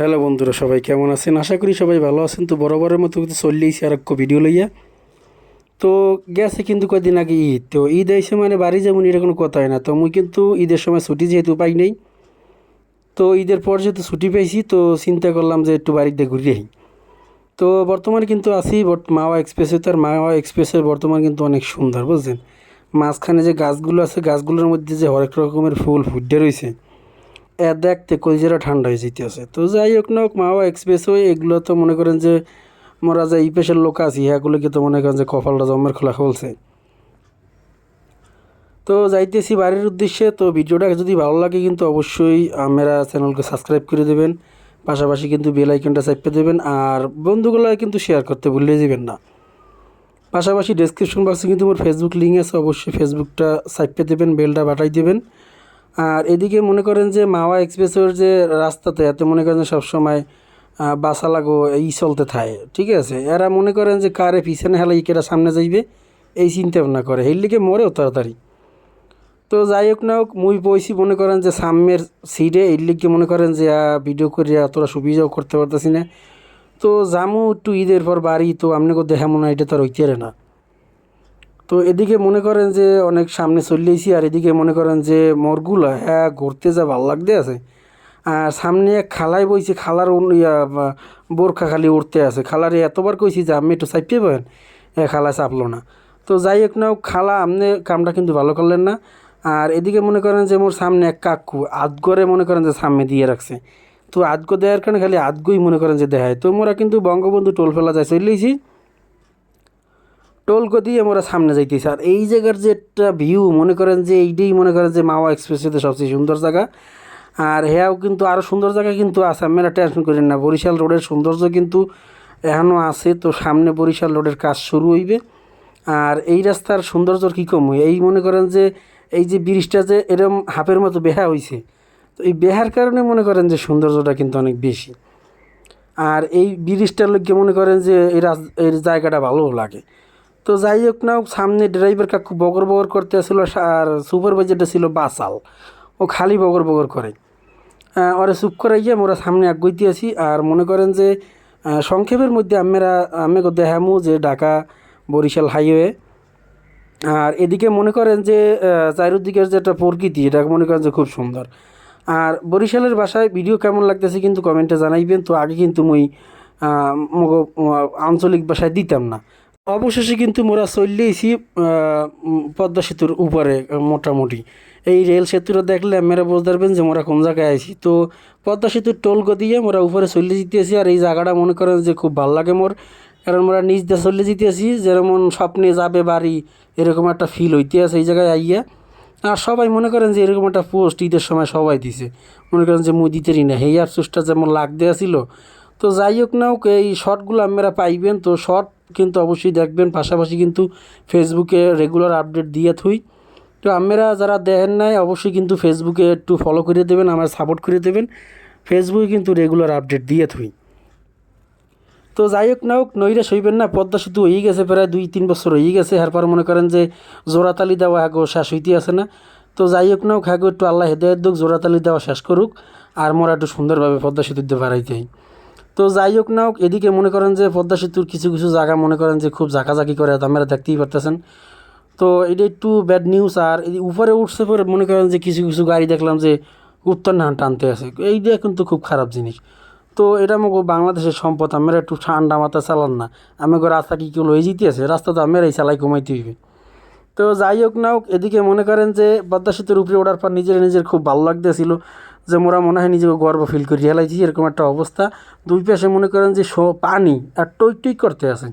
Hello বন্ধুরা, সবাই কেমন আছেন? আশা করি সবাই ভালো আছেন। তো বরাবরের মতো কিন্তু চললেইছি আর একটা ভিডিও লইয়া। তো গেছে কিন্তু কদিন আগে ঈদ। তো ঈদ এসে মানে বাড়ি যেমন এটা কোনো কথা হয় না। তো মুই কিন্তু ঈদের সময় ছুটি যেহেতু পাই নেই, তো ঈদের পর যেহেতু ছুটি পেয়েছি তো চিন্তা করলাম যে একটু বাড়িতে ঘুরে আই। তো বর্তমানে কিন্তু আছি, বট মাওয়া এক্সপ্রেসে তার মাওয়া এক্সপ্রেসের বর্তমান কিন্তু অনেক সুন্দর, বুঝছেন? মাঝখানে যে গাছগুলো আছে, গাছগুলোর মধ্যে যে হরেক রকমের ফুল ফুটে রয়েছে দেখতে কলজেরা ঠান্ডা হয়ে যেতে আছে তো যাই হোক না হোক মাওয়া এক্সপ্রেস হয়ে এগুলো তো মনে করেন যে মোরা যে এই পেশের লোক আছি হ্যাঁগুলোকে তো মনে করেন যে কপালটা জমের খোলা খুলছে তো যাইতেছি বাড়ির উদ্দেশ্যে, তো ভিডিওটা যদি ভালো লাগে কিন্তু অবশ্যই আমরা চ্যানেলকে সাবস্ক্রাইব করে দেবেন, পাশাপাশি কিন্তু বেল আইকনটা চাপতে দেবেন, আর বন্ধুগুলো কিন্তু শেয়ার করতে ভুলে যাবেন না। পাশাপাশি ডেসক্রিপশন বক্সে কিন্তু আমার ফেসবুক লিঙ্ক আছে, অবশ্যই ফেসবুকটা সাইপে দেবেন বেলটা বাটাই দেবেন। আর এদিকে মনে করেন যে মাওয়া এক্সপ্রেসের যে রাস্তাতে, এত মনে করেন সবসময় বাসা লাগো এই চলতে থাকে, ঠিক আছে? এরা মনে করেন যে কারে পিছনে হেলাই কেটা সামনে যাইবে, এই চিন্তা ভাবনা করে। এই লিগে মরেও তাড়াতাড়ি। তো যাই হোক না হোক, মুই বইছি মনে করেন যে সামনের সিটে এই লিগে মনে করেন যে ভিডিও করিয়া তোরা সুবিধাও করতে পারতেছি না। তো জামু একটু ঈদের পর বাড়ি, তো আপনি দেখা মনে হয় এটা তো আর না। তো এদিকে মনে করেন যে অনেক সামনে চলেছি আর এদিকে মনে করেন যে মরগুলা হ্যাঁ ঘুরতে যা ভালো লাগতে আছে। আর সামনে এক খালাই বইছে, খালার বোরখা খালি উঠতে আছে। খালারে এতবার কইছি যে আমি একটু চাপিয়ে পাবেন এ খালা চাপলো না। তো যাই হোক না খালা আপনি কামটা কিন্তু ভালো করলেন না। আর এদিকে মনে করেন যে, মোর সামনে এক কাকু আদগরে মনে করেন যে, সামনে দিয়ে রাখছে। তো আদগো দেওয়ার কারণে খালি আদগোই মনে করেন যে, দেখায়। তো মোরা কিন্তু বঙ্গবন্ধু টোল ফেলা যায় চলেছি টোল দিয়ে আমরা সামনে যাইতেছি। আর এই জায়গার যে একটা ভিউ মনে করেন যে এইটাই মনে করেন যে মাওয়া এক্সপ্রেসেতে সবচেয়ে সুন্দর জায়গা। আর হ্যাঁ কিন্তু আরও সুন্দর জায়গা কিন্তু আছে আপনারা টেনশন করেন না। বরিশাল রোডের সৌন্দর্য কিন্তু এখনও আছে, তো সামনে বরিশাল রোডের কাজ শুরু হইবে। আর এই রাস্তার সৌন্দর্য কী কম হয়? এই মনে করেন যে এই যে ব্রিজটা যে এরম হাফের মতো বেহা হইছে, তো এই বেহার কারণে মনে করেন যে সৌন্দর্যটা কিন্তু অনেক বেশি। আর এই ব্রিজটার লোককে মনে করেন যে এই জায়গাটা ভালো লাগে। তো যাই হোক না, সামনে ড্রাইভার কাকু বগর বগর করতে আসলো, আর সুপারভাইজারটা ছিল বাসাল। ও খালি বগর বগর করে। ওরা চুপ করে গিয়ে মোরা সামনে আগুইতে আছি, আর মনে করেন যে সংক্ষেপের মধ্যে আমরা আমি দেখামু যে ঢাকা বরিশাল হাইওয়ে আর এদিকে মনে করেন যে চারিদিকের যে একটা প্রকৃতি, এটা মনে করেন যে খুব সুন্দর। আর বরিশালের ভাষায় ভিডিও কেমন লাগতেছে কিন্তু কমেন্টে জানাইবেন, তো আগে কিন্তু মুই আঞ্চলিক ভাষায় দিতাম না। অবশেষে কিন্তু মোরা চললেইছি পদ্মা সেতুর উপরে মোটামুটি। এই রেল সেতুটা দেখলে আপনারা বুঝতে পারবেন যে মোরা কোন জায়গায় আছি তো পদ্মা সেতুর টোলগো দিয়ে মোরা উপরে চলে যেতেছি আর এই জায়গাটা মনে করেন যে খুব ভালো লাগে মোর। কারণ মোরা নিজ দিয়ে চলে যেতেছি, যেমন স্বপ্নে যাবে বাড়ি, এরকম একটা ফিল হইতে আছে এই জায়গায় আইয়া। আর সবাই মনে করেন যে এরকম একটা পোস্ট ঈদের সময় সবাই দিছে। মনে করেন যে মুই দিতেরই না, হেই আফসোসটা যেমন লাগ দেওয়া ছিল তো যাই হোক না এই শর্টগুলো আপনারা পাইবেন। তো শর্ট কিন্তু অবশ্যই দেখবেন। পাশাপাশি কিন্তু ফেসবুকে রেগুলার আপডেট দিয়ে থুই। তো আপনারা যারা দেখেন নাই, অবশ্যই কিন্তু ফেসবুকে একটু ফলো করে দেবেন, আমার সাপোর্ট করে দেবেন। ফেসবুকে কিন্তু রেগুলার আপডেট দিয়ে থুই। তো যাই হোক না হোক, নইরা সইবেন না, পদ্মা সেতু হয়ে গেছে প্রায় দুই তিন বছর হয়ে গেছে। এরপর মনে করেন যে জোড়াতালি দেওয়া হ্যাগো শেষ হইতে আছে না। তো যাই হোক না হোক, হ্যাগো একটু আল্লাহ হেদায়ত দুক, জোড়াতালি দেওয়া শেষ করুক। আর মোরা একটু সুন্দরভাবে পদ্মা দিয়ে বাড়াইতে হয় তো যাই হোক না হোক, এদিকে মনে করেন যে পদ্মা সেতুর কিছু কিছু জায়গা মনে করেন যে খুব ঝাঁকাঝাঁকি করে আপনারা দেখতেই পারতেছেন। তো এটা একটু ব্যাড নিউজ আর এই উপরে উঠছে পরে মনে করেন যে কিছু কিছু গাড়ি দেখলাম যে উত্তর না টানতে আছে। এইটা কিন্তু খুব খারাপ জিনিস। তো এটা আমাকে বাংলাদেশের সম্পদ, আমরা একটু ঠান্ডা মাথা চালান না। আমাকে রাস্তা কি কেউ লয়ে যেতে আছে? রাস্তা তো আমরাই, চালাই কমাইতে হইবে। তো যাই হোক না হোক, এদিকে মনে করেন যে পদ্মা সেতুর উপরে ওঠার পর নিজের নিজের খুব ভালো লাগতেছিল। যে মোরা মনে হয় নিজেকে গর্ব ফিল করি। হেলাইছি এরকম একটা অবস্থা। দুই পাশে মনে করেন যে পানি আর টই টই করতে আছে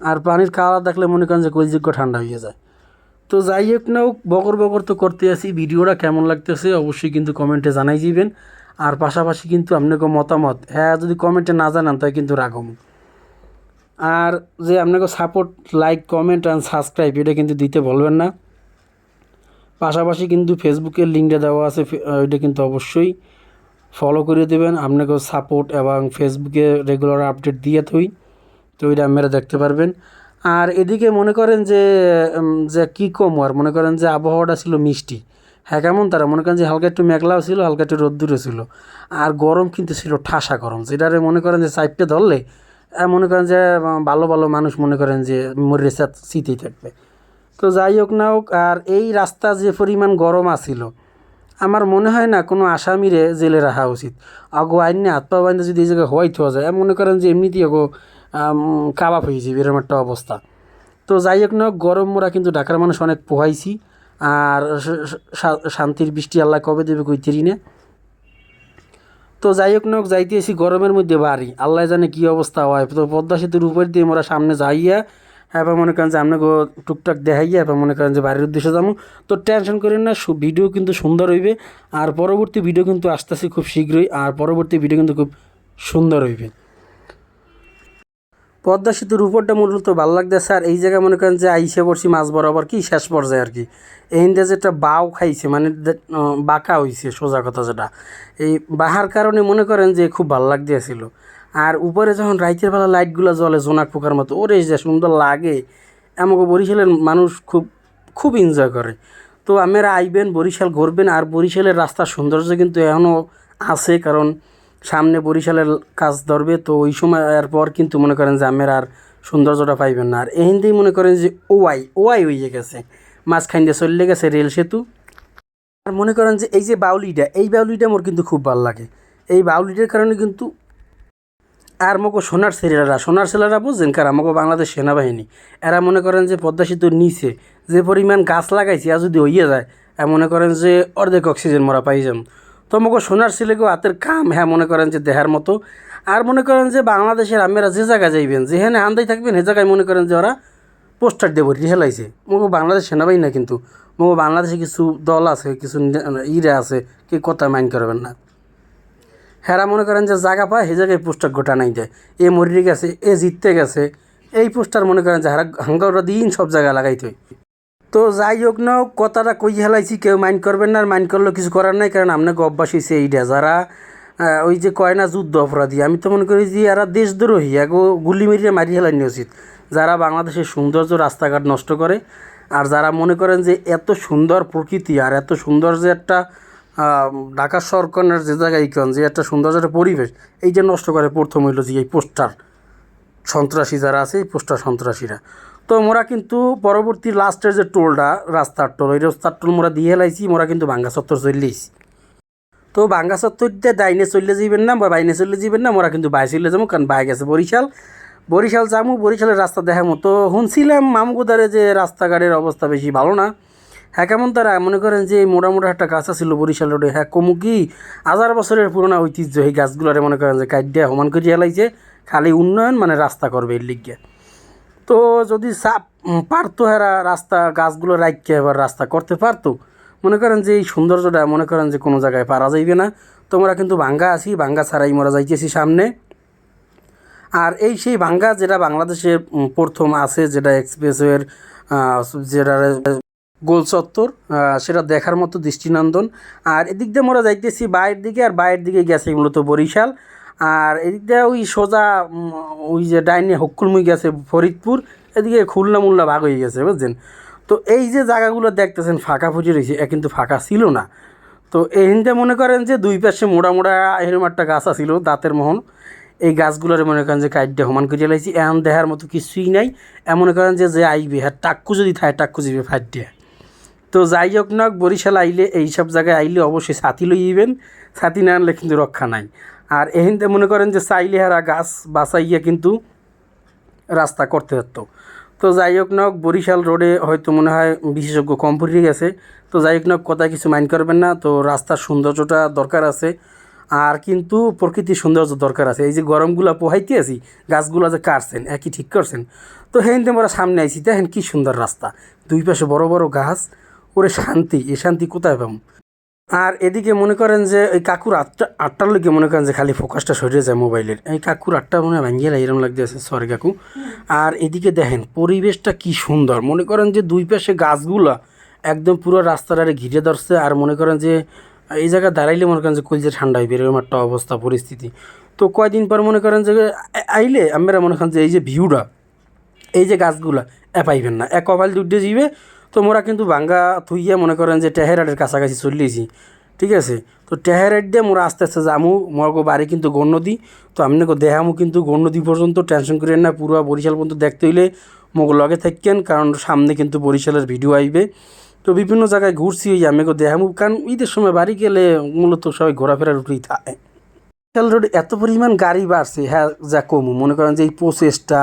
আর পানির কালার দেখলে মনে করেন যে কলিযোগ্য ঠান্ডা হয়ে যায়। তো যাই হোক না হোক, বকর বকর তো করতে আছি। ভিডিওটা কেমন লাগতেছে অবশ্যই কিন্তু কমেন্টে জানাই দিবেন। আর পাশাপাশি কিন্তু আপনাকে মতামত হ্যাঁ যদি কমেন্টে না জানান তাই কিন্তু রাখম আর যে আপনাকে support like comment and subscribe এটা কিন্তু দিতে বলবেন না। পাশাপাশি কিন্তু ফেসবুকের লিঙ্কটা দেওয়া আছে ওইটা কিন্তু অবশ্যই ফলো করে দেবেন। আপনাকে সাপোর্ট এবং ফেসবুকে রেগুলার আপডেট দিয়ে থই, তো ওইটা আপনারা দেখতে পারবেন। আর এদিকে মনে করেন যে যে কী কম আর? মনে করেন যে আবহাওয়াটা ছিল মিষ্টি। হ্যাঁ কেমন তারা? মনে করেন যে হালকা একটু মেঘলাও ছিল, হালকা একটু রোদ্দুরও ছিল। আর গরম কিন্তু ছিল ঠাসা গরম। যেটারে মনে করেন যে সাইডটা ধরলে মনে করেন যে ভালো ভালো মানুষ মনে করেন যে মরে শীতেই থাকবে। তো যাই হোক না হোক আর এই রাস্তা যে পরিমাণ গরম আছিল আমার মনে হয় না কোনো আসামিরে জেলে রাখা উচিত। আগো আইন হাত পা বাইন্দে যদি এই জায়গায় হোয়াইট হওয়া যায় মনে করেন যে এমনিতেই আগো কাবাব হয়ে যাবে এরকম একটা অবস্থা। তো যাই হোক না হোক, গরম মোরা কিন্তু ঢাকার মানুষ অনেক পোহাইছি আর শান্তির বৃষ্টি আল্লাহ কবে দেবে কইতেরি না। তো যাই হোক না হোক যাইতেছি গরমের মধ্যে বাড়ি আল্লাহ জানে কি অবস্থা হয়। তো পদ্মা সেতুর উপর দিয়ে মোরা সামনে যাইয়া এবার মনে করেন যে আপনাকে টুকটাক দেখাইয়া এবার মনে করেন যে বাড়ির উদ্দেশ্যে যাব। তো টেনশন করেন না ভিডিও কিন্তু সুন্দর হইবে। আর পরবর্তী ভিডিও কিন্তু আস্তে আস্তে খুব শীঘ্রই, আর পরবর্তী ভিডিও কিন্তু খুব সুন্দর হইবে। পদ্মা সেতুর উপরটা মূলত ভালো লাগতেছে, আর এই জায়গায় মনে করেন যে আইসে পড়ছি মাছ বরাবর কি, শেষ পর্যায়ে আর কি। এইটা যেটা বাও খাইছে মানে বাঁকা হইছে, সোজা কথা যেটা। এই বাহার কারণে মনে করেন যে খুব ভালো লাগতেছিল। আর উপরে যখন রাইতের বেলা লাইটগুলো জ্বলে জোনাক পোকার মতো, ওরে যে সুন্দর লাগে। আমাকে বরিশালের মানুষ খুব খুব এনজয় করে। তো আপনারা আইবেন, বরিশাল ঘুরবেন, আর বরিশালের রাস্তার সৌন্দর্য কিন্তু এখনও আছে, কারণ সামনে বরিশালের কাজ ধরবে। তো ওই সময় এর পর কিন্তু মনে করেন যে আমের আর সৌন্দর্যটা পাইবেন না। আর এহিন্দেই মনে করেন যে ওয়াই ওয়াই হয়ে গেছে। মাঝখান দিয়ে চলে গেছে রেল সেতু। আর মনে করেন যে এই যে বাউলিটা, এই বাউলিটা মোর কিন্তু খুব ভালো লাগে। এই বাউলিটার কারণে কিন্তু আর মগো সোনার ছেলেরা সোনার ছেলেরা বুঝছেন কার? আমাকে বাংলাদেশ সেনাবাহিনী। এরা মনে করেন যে পদ্মা সেতুর নিচে যে পরিমাণ গাছ লাগাইছে, আর যদি হইয়া যায় আর মনে করেন যে অর্ধেক অক্সিজেন মরা পাই যাম। তো আমাকে সোনার ছেলেকেও হাতের কাম হ্যাঁ মনে করেন যে দেহার মতো। আর মনে করেন যে বাংলাদেশের আমেরা যে জায়গায় যাইবেন, যেখানে হান্দাই থাকবেন সে জায়গায় মনে করেন যে ওরা পোস্টার দেবো হেলাইছে। মগো বাংলাদেশ সেনাবাহিনী না কিন্তু, মগো বাংলাদেশে কিছু দল আছে, কিছু ইরা আছে, কি কথা মাইন্ড করবেন না। হেরা মনে করেন যে জায়গা পায়, সেই জায়গায় পোস্টার গোটা নাই দেয়। এ মরে গেছে, এ জিততে গেছে। এই পোস্টার মনে করেন যে হারা হাঙ্গাওটা দিন সব জায়গায় লাগাইতে। তো যাই হোক না কথাটা কই হেলাইছি, কেউ মাইন্ড করবেন না, আর মাইন্ড করলেও কিছু করার নাই, কারণ আপনাকে অভ্যাস হয়েছে এইটা যারা ওই যে কয় না, যুদ্ধ অপরাধী, আমি তো মনে করি যে এরা দেশদ্রোহী, এগো গুলি মেরিয়ে মারি হেলানি উচিত। যারা বাংলাদেশের সৌন্দর্য রাস্তাঘাট নষ্ট করে, আর যারা মনে করেন যে এত সুন্দর প্রকৃতি, আর এত সুন্দর যে একটা ঢাকা সরকারের যে জায়গায় ইকন যে একটা সুন্দর একটা পরিবেশ, এই যে নষ্ট করে প্রথম হইল যে এই পোস্টার, সন্ত্রাসী যারা আছে, এই পোস্টার সন্ত্রাসীরা। তো মোরা কিন্তু পরবর্তী লাস্টের যে টোলটা, রাস্তার টোল, ওই রাস্তার টোল মোরা দিয়ে হেলাইছি মোরা কিন্তু ভাঙ্গা চত্বর চললেইছি তো ভাঙ্গা চত্বরটা ডাইনে চললে যাইবেন না, বা বাইনে চললে যাইবেন না, মোরা কিন্তু বাই চললে যাব, কারণ বাই গেছে বরিশাল। বরিশাল যাব বরিশালের রাস্তা দেখামো তো শুনছিলাম, মামগুদারে যে রাস্তাঘাটের অবস্থা বেশি ভালো না। হ্যাঁ কেমন তারা? মনে করেন যে এই মোটা মোটা একটা গাছ ছিল বরিশাল রোডে। হ্যাঁ কমু কি? হাজার বছরের পুরোনো ঐতিহ্য এই গাছগুলোরে মনে করেন যে কাইট দিয়ে সমান করে হেলাইছে। খালি উন্নয়ন মানে রাস্তা করবে এর লিগে। তো যদি উম, পারতো হেরা রাস্তা গাছগুলো রাখকে এবার রাস্তা করতে পারতো। মনে করেন যে এই সৌন্দর্যটা মনে করেন যে কোনো জায়গায় পারা যাইবে না। তোমরা কিন্তু ভাঙ্গা আছি ভাঙ্গা ছাড়াই মরা যাইতেছি সামনে। আর এই সেই ভাঙ্গা যেটা বাংলাদেশে উম, প্রথম আছে যেটা এক্সপ্রেসওয়ের যেটা গোল চত্বর সেটা দেখার মতো দৃষ্টিনন্দন। আর এদিক দিয়ে মোরা যাইতেছি বাইরের দিকে, আর বাইরের দিকে গেছে মূলত বরিশাল। আর এদিক দিয়ে ওই সোজা ওই যে ডাইনে হক্কুলমুই গেছে ফরিদপুর, এদিকে খুলনা মুল্লা ভাগ হয়ে গেছে, বুঝছেন? তো এই যে জায়গাগুলো দেখতেছেন, ফাঁকা ফুটে রয়েছে, এ কিন্তু ফাঁকা ছিল না। তো এই হিন্দে মনে করেন যে দুই পাশে মোড়া মোড়া এরকম একটা গাছ আছিল, দাঁতের মোহন। এই গাছগুলোর মনে করেন যে কাইডে সমান করে লাইছি এমন দেহার মতো কিছুই নাই। এমন করেন যে যে আইবে হ্যাঁ টাক্কু যদি থাকে, টাক্কু যাবে ফাইট দিয়ে। তো যাই হোক না বরিশাল আইলে এই সব জায়গায় আইলে অবশ্যই ছাতি লইবেন। ইবেন ছাতি না আনলে কিন্তু রক্ষা নাই। আর এহিনতে মনে করেন যে চাইলে হারা গাছ বাঁচাইয়া কিন্তু রাস্তা করতে হতো। তো যাই হোক না বরিশাল রোডে হয়তো মনে হয় বিশেষজ্ঞ কম পড়ে গেছে। তো যাই হোক না হোক, কথা কিছু মাইন্ড করবেন না তো রাস্তার সৌন্দর্যটা দরকার আছে। আর কিন্তু প্রকৃতির সৌন্দর্য দরকার আছে। এই যে গরমগুলা পোহাইতে আছি গাছগুলো যে কাটছেন একই ঠিক করছেন। তো হেনতে আমরা সামনে আইছি দেখেন কি সুন্দর রাস্তা। দুই পাশে বড় বড় গাছ ওরে শান্তি এ শান্তি কোথায় পাম আর এদিকে মনে করেন যে এই কাকুর আটটা, আটটার লোকে মনে করেন যে খালি ফোকাসটা সরিয়ে যায় মোবাইলের এই কাকুর আটটা মনে হয় ভাঙিয়ে এরকম লাগতেছে সরি কাকু। আর এদিকে দেখেন, পরিবেশটা কি সুন্দর। মনে করেন যে দুই পাশে গাছগুলা একদম পুরো রাস্তাটারে ঘিরে ধরছে, আর মনে করেন যে এই জায়গায় দাঁড়াইলে মনে করেন যে কলজে ঠান্ডা হয়ে এরকম একটা অবস্থা, পরিস্থিতি। তো কয়দিন পর মনে করেন যে আইলে আমরা মনে করেন যে এই যে ভিউটা এই যে গাছগুলা, এ পাইবেন না। এক কপাল দুধে যাইবে তো মোরা কিন্তু ভাঙ্গা থুইয়া মনে করেন যে টেহেরাটের কাছাকাছি চলিয়েছি। ঠিক আছে? তো টেহেরাট দিয়ে মোরা আস্তে আস্তে যামু, মগো বাড়ি কিন্তু গণ্যদি, তো আপনাকে দেহামু কিন্তু গণ্যদি পর্যন্ত, টেনশন করেন না, পুরো বরিশাল পর্যন্ত দেখতে হইলে মোক লগে থাকেন কারণ সামনে কিন্তু বরিশালের ভিডিও আইবে। তো বিভিন্ন জায়গায় ঘুরছি, ওই আমি দেহামু কারণ ঈদের সময় বাড়ি গেলে মূলত সবাই ঘোরাফেরার উপরেই থাকে। বরিশাল রোডে এত পরিমাণ গাড়ি বাড়ছে হ্যাঁ যা কমু, মনে করেন যে এই প্রসেসটা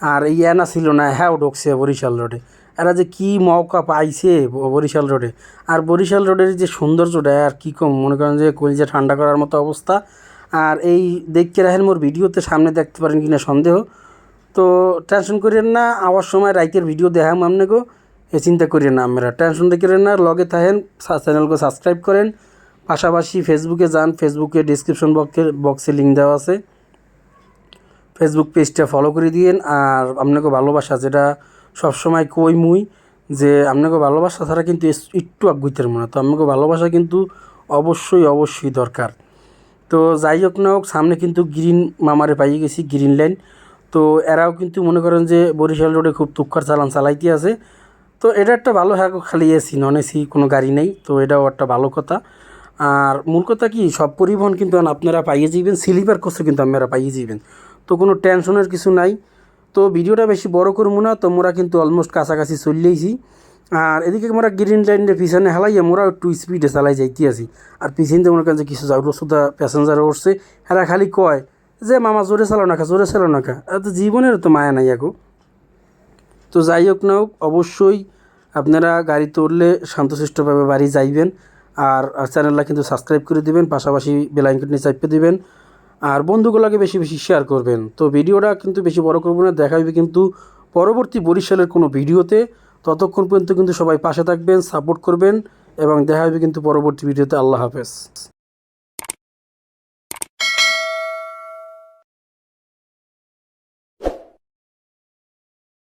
আর এই এনা ছিল না হ্যাঁ ঢুকছে বরিশাল রোডে। এরা যে কি মৌকা পাইছে বরিশাল রোডে। আর বরিশাল রোডের যে সৌন্দর্যটা, আর কি কম, মনে করেন যে কলিজা ঠান্ডা করার মতো অবস্থা। আর এই দেখতে রাখেন মোর ভিডিওতে সামনে দেখতে পারেন কিনা সন্দেহ। তো টেনশন করেন না, আওয়ার সময় রাইতের ভিডিও দেখাম আপনাকে এ চিন্তা করেন না আমরা টেনশন করেন না, লগে থাকেন চ্যানেলকে সাবস্ক্রাইব করেন। পাশাপাশি ফেসবুকে যান ফেসবুকে ডিসক্রিপশন বক্সে বক্সে লিঙ্ক দেওয়া আছে। ফেসবুক পেজটা ফলো করে দিয়েন, আর আপনাকে ভালোবাসা, যেটা সবসময় কই মুই যে আপনাকে ভালোবাসা ছাড়া কিন্তু একটু আগুইতের মনে তো আপনাকে ভালোবাসা কিন্তু অবশ্যই অবশ্যই দরকার। তো যাই হোক না হোক, সামনে কিন্তু গ্রিন মামারে পাইয়ে গেছি, গ্রিন লাইন তো এরাও কিন্তু মনে করেন যে বরিশাল রোডে খুব তুক্কার চালান চালাইতে আছে। তো এটা একটা ভালো হ্যাঁ খালি এসি নন এসি কোনো গাড়ি নেই। তো এটাও একটা ভালো কথা। আর মূল কথা কি, সব পরিবহন কিন্তু আপনারা পাইয়ে যাবেন স্লিপার কোচও কিন্তু আপনারা পাইয়ে যাবেন তো কোনো টেনশনের কিছু নাই। তো ভিডিওটা বেশি বড় করব না, তো মোরা কিন্তু অলমোস্ট কাছাকাছি চললেইছি আর এদিকে মোরা গ্রিন লাইনের পিছনে হেলাইয়া মোরা একটু স্পিডে চালাই যাইতে আছি। আর পিছন মনে করেন যে কিছু যাওয়া প্যাসেঞ্জার উঠছে এরা খালি কয় যে, মামা, জোরে চালাও নাকা জোরে চালাও নাকা এত জীবনের তো মায়া নাই এখন। তো যাই হোক না হোক, অবশ্যই আপনারা গাড়ি তুললে শান্তশিষ্টভাবে বাড়ি যাইবেন। আর চ্যানেলটা কিন্তু সাবস্ক্রাইব করে দিবেন, পাশাপাশি বেলাইকনটি চাইপে দিবেন। আর বন্ধুগুলোকে বেশি বেশি শেয়ার করবেন। তো ভিডিওটা কিন্তু বেশি বড় করব না দেখা হবে কিন্তু পরবর্তী বরিশালের কোনো ভিডিওতে। ততক্ষণ পর্যন্ত কিন্তু সবাই পাশে থাকবেন সাপোর্ট করবেন এবং দেখা হবে কিন্তু পরবর্তী ভিডিওতে। আল্লাহ হাফেজ।